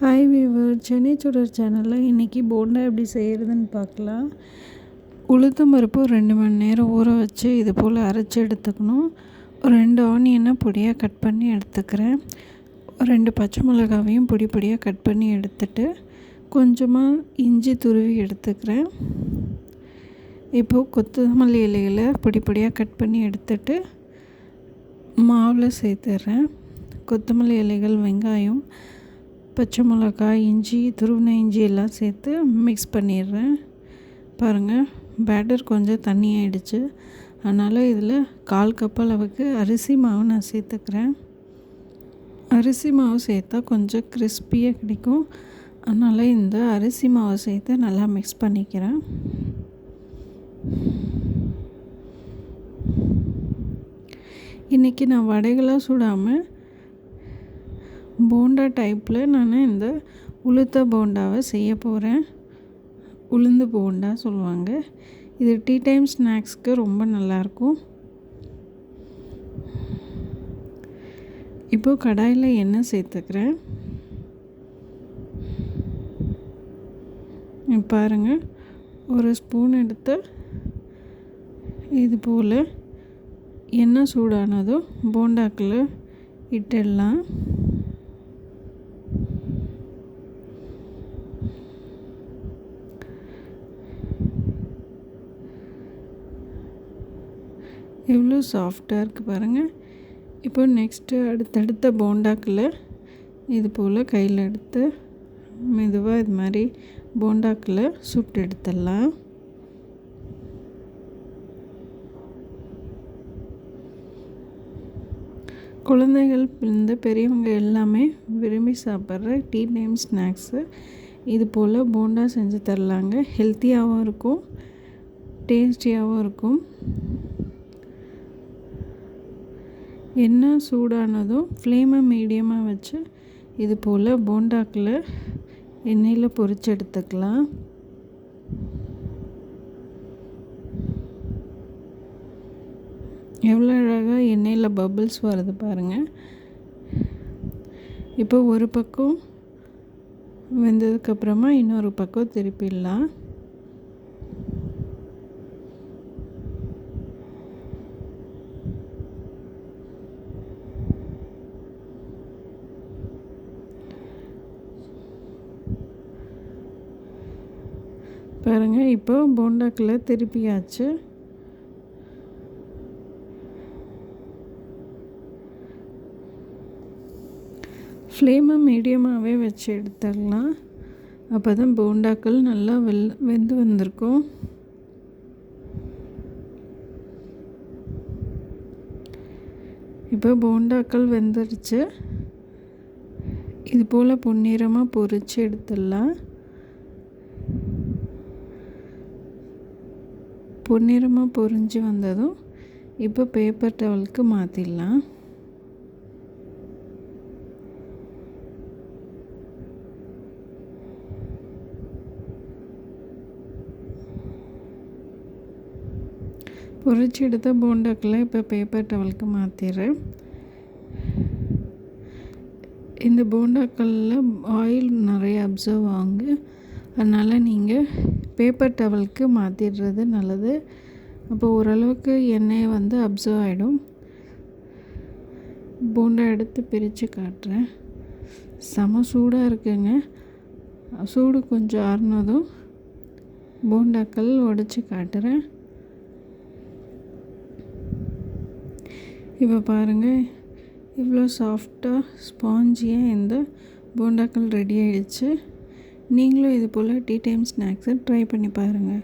Hi viewer Chennai சுடர் சேனலில் இன்றைக்கி போண்டா எப்படி செய்கிறதுன்னு பார்க்கலாம். உளுத்தம் பருப்பு ஒரு ரெண்டு மணி நேரம் ஊற வச்சு இது போல் அரைச்சி எடுத்துக்கணும். ஒரு ரெண்டு ஆனியனை பொடியாக கட் பண்ணி எடுத்துக்கிறேன். ரெண்டு பச்சை மிளகாவையும் பொடி பொடியாக கட் பண்ணி எடுத்துட்டு கொஞ்சமாக இஞ்சி துருவி எடுத்துக்கிறேன். இப்போது கொத்தமல்லி இலையில் பொடி பொடியாக கட் பண்ணி எடுத்துட்டு மாவில் சேர்த்துட்றேன் கொத்தமல்லி இலைகள் வெங்காயம் பச்சை மிளகாய் இஞ்சி துருவின இஞ்சி எல்லாம் சேர்த்து மிக்ஸ் பண்ணிடுறேன். பாருங்கள் பேட்டர் கொஞ்சம் தண்ணி ஆயிடுச்சு. அதனால் இதில் கால் கப் அளவுக்கு அரிசி மாவு நான் சேர்த்துக்கிறேன். அரிசி மாவு சேர்த்தா கொஞ்சம் கிறிஸ்பியாக கிடைக்கும். அதனால் இந்த அரிசி மாவு சேர்த்து நல்லா மிக்ஸ் பண்ணிக்கிறேன். இன்றைக்கி நான் வடைகளாக சுடாமல் போண்டா டைப்பில் நான் இந்த உளுத்த போண்டாவை செய்ய போகிறேன் உளுந்து போண்டா சொல்லுவாங்க. இது டீ டைம் ஸ்நாக்ஸ்க்கு ரொம்ப நல்லாயிருக்கும். இப்போது கடாயில் எண்ணெய் சேர்த்துக்கிறேன். பாருங்கள் ஒரு ஸ்பூன் எடுத்து இது போல் எண்ணெய் சூடானதும் போண்டாக்கில் இட்டுடலாம் எவ்வளோ சாஃப்டாக இருக்குது பாருங்கள் இப்போ நெக்ஸ்ட்டு அடுத்தடுத்த போண்டாக்கில் இது போல் கையில் எடுத்து மெதுவாக இது மாதிரி போண்டாக்கில் சுட்டு எடுத்துடலாம். குழந்தைகள் இந்த பெரியவங்க எல்லாமே விரும்பி சாப்பிட்ற டீ டைம் ஸ்நாக்ஸு இது போல் போண்டா செஞ்சு தரலாங்க. ஹெல்த்தியாகவும் இருக்கும் டேஸ்டியாகவும் இருக்கும். எண்ணெய் சூடானதும் ஃப்ளேமை மீடியமாக வச்சு இது போல் போண்டாக்கில் எண்ணெயில் பொறிச்சு எடுத்துக்கலாம். எவ்வளோ அழகாக எண்ணெயில் பபிள்ஸ் வருது பாருங்கள் இப்போ ஒரு பக்கம் வெந்ததுக்கப்புறமா இன்னொரு பக்கம் திருப்பிடலாம். பாருங்கள் இப்போ போண்டாக்கில் திருப்பியாச்சு. ஃப்ளேமை மீடியமாகவே வச்சு எடுத்துடலாம். அப்போ தான் போண்டாக்கள் நல்லா வெல் வெந்து வந்திருக்கும். இப்போ போண்டாக்கள் வெந்துருச்சு. இது போல் பொன்னிறமாக பொரித்து எடுத்துடலாம். பொன்னிறமாக பொறிஞ்சு வந்ததும் இப்போ பேப்பர் டவலுக்கு மாற்றிடலாம் பொரிச்சு எடுத்த போண்டாக்கில் இப்போ பேப்பர் டவலுக்கு மாற்றிடுறேன் இந்த போண்டாக்களில் ஆயில் நிறைய அப்சர்வ் ஆகுங்க. அதனால் நீங்கள் பேப்பர் டவலுக்கு மாற்றிடுறது நல்லது. அப்போ ஓரளவுக்கு எண்ணெயை வந்து அப்சர்வ் ஆகிடும் போண்டா எடுத்து பிரித்து காட்டுறேன். செம சூடாக இருக்குங்க. சூடு கொஞ்சம் ஆறுனதும் போண்டாக்கள் உடச்சி காட்டுறேன். இப்போ பாருங்கள் இவ்வளோ சாஃப்டாக ஸ்பாஞ்சியாக இந்த போண்டாக்கள் ரெடி ஆகிடுச்சு நீங்களும் இது போல் டீ டைம் ஸ்நாக்ஸை ட்ரை பண்ணி பாருங்கள்